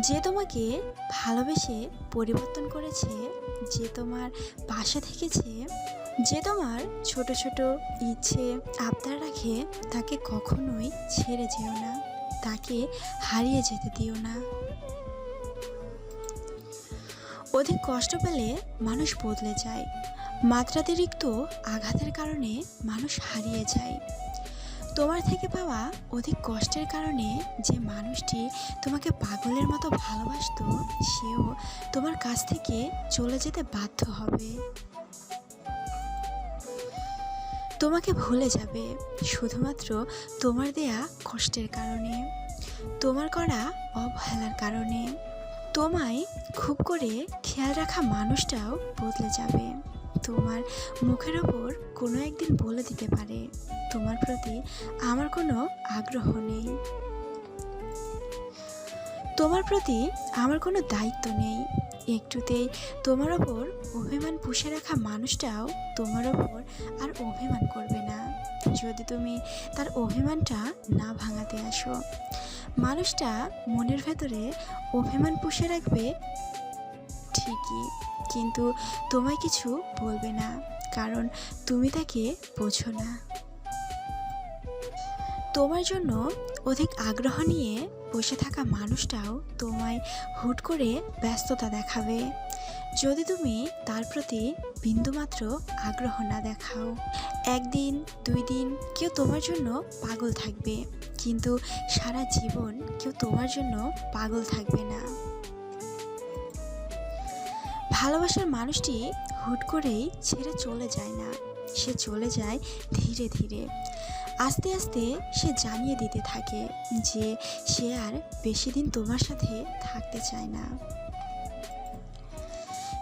যে তোমাকে ভালোবেসে পরিবর্তন করেছে, যে তোমার পাশে থেকেছে, যে তোমার ছোট ছোট ইচ্ছে আবদার রাখে, তাকে কখনোই ছেড়ে যেও না, তাকে হারিয়ে যেতে দিও না। অধিক কষ্ট পেলে মানুষ বদলে যায়। মাত্রাতিরিক্ত আঘাতের কারণে মানুষ হারিয়ে যায়। তোমার থেকে পাওয়া অধিক কষ্টের কারণে যে মানুষটি তোমাকে পাগলের মতো ভালোবাসতো, সেও তোমার কাছ থেকে চলে যেতে বাধ্য হবে। তোমাকে ভুলে যাবে শুধুমাত্র তোমার দেয়া কষ্টের কারণে, তোমার করা অবহেলার কারণে। তোমায় খুব করে খেয়াল রাখা মানুষটাও বদলে যাবে। তোমার মুখের ওপর কোনো একদিন বলে দিতে পারে কোনো আগ্রহ নেই। তোমার প্রতি আমার কোনো দায়িত্ব নেই। একটুতেই তোমার ওপর অভিমান পুষে রাখা মানুষটাও তোমার ওপর আর অভিমান করবে না। যদি তুমি তার অভিমানটা না ভাঙাতে আসো, মানুষটা মনের ভেতরে অভিমান পুষে রাখবে ঠিকই, কিন্তু তোমায় কিছু বলবে না, কারণ তুমি তাকে বোঝো না। তোমার জন্য অধিক আগ্রহ নিয়ে বসে থাকা মানুষটাও তোমায় হুট করে ব্যস্ততা দেখাবে। যদি তুমি তার প্রতি বিন্দুমাত্র আগ্রহ না দেখাও, একদিন, দুই দিন কেউ তোমার জন্য পাগল থাকবে, কিন্তু সারা জীবন কেউ তোমার জন্য পাগল থাকবে না। ভালোবাসার মানুষটি হুট করেই ছেড়ে চলে যায় না, সে চলে যায় ধীরে ধীরে। আস্তে আস্তে সে জানিয়ে দিতে থাকে যে সে আর বেশি দিন তোমার সাথে থাকতে চায় না।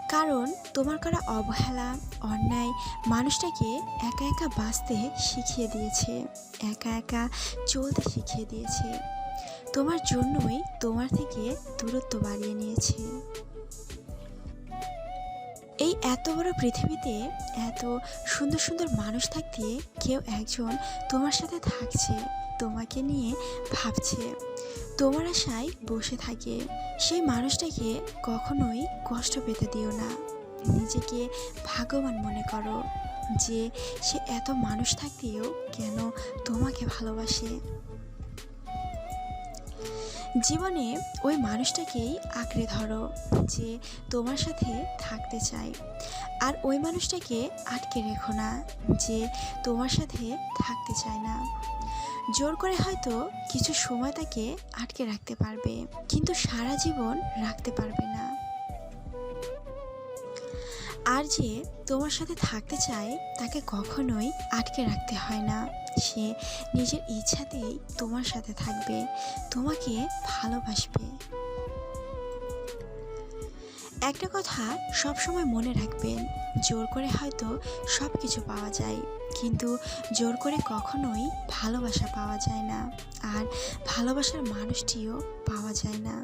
কারণ তোমার করা অবহেলা, অন্যায় মানুষটাকে একা একা বাঁচতে শিখিয়ে দিয়েছে, একা একা চলতে শিখিয়ে দিয়েছে। তোমার জন্যই তোমার থেকে দূরত্ব বাড়িয়ে নিয়েছে। এই এত বড় পৃথিবীতে এত সুন্দর সুন্দর মানুষ থাকতে কেউ একজন তোমার সাথে থাকছে, তোমাকে নিয়ে ভাবছে। তোমার আশায় বসে থাকে। সেই মানুষটাকে কখনোই কষ্ট পেতে দিও না। নিজেকে ভাগ্যবান মনে করো যে সে এত মানুষ থাকতেও কেন তোমাকে ভালোবাসে। জীবনে ওই মানুষটাকেই আঁকড়ে ধরো যে তোমার সাথে থাকতে চায়। আর ওই মানুষটাকে আটকে রেখো না যে তোমার সাথে থাকতে চায় না। জোর করে হয়তো কিছু সময় তাকে আটকে রাখতে পারবে, কিন্তু সারা জীবন রাখতে পারবে না। আর যে তোমার সাথে থাকতে চায়, তাকে কখনোই আটকে রাখতে হয় না। সে নিজের ইচ্ছাতেই তোমার সাথে থাকবে, তোমাকে ভালোবাসবে। একটা কথা সব সময় মনে রাখবেন, জোর করে হয়তো সব কিছু পাওয়া যায়, কিন্তু জোর করে কখনোই ভালোবাসা পাওয়া যায় না, আর ভালোবাসার মানুষটিও পাওয়া যায় না।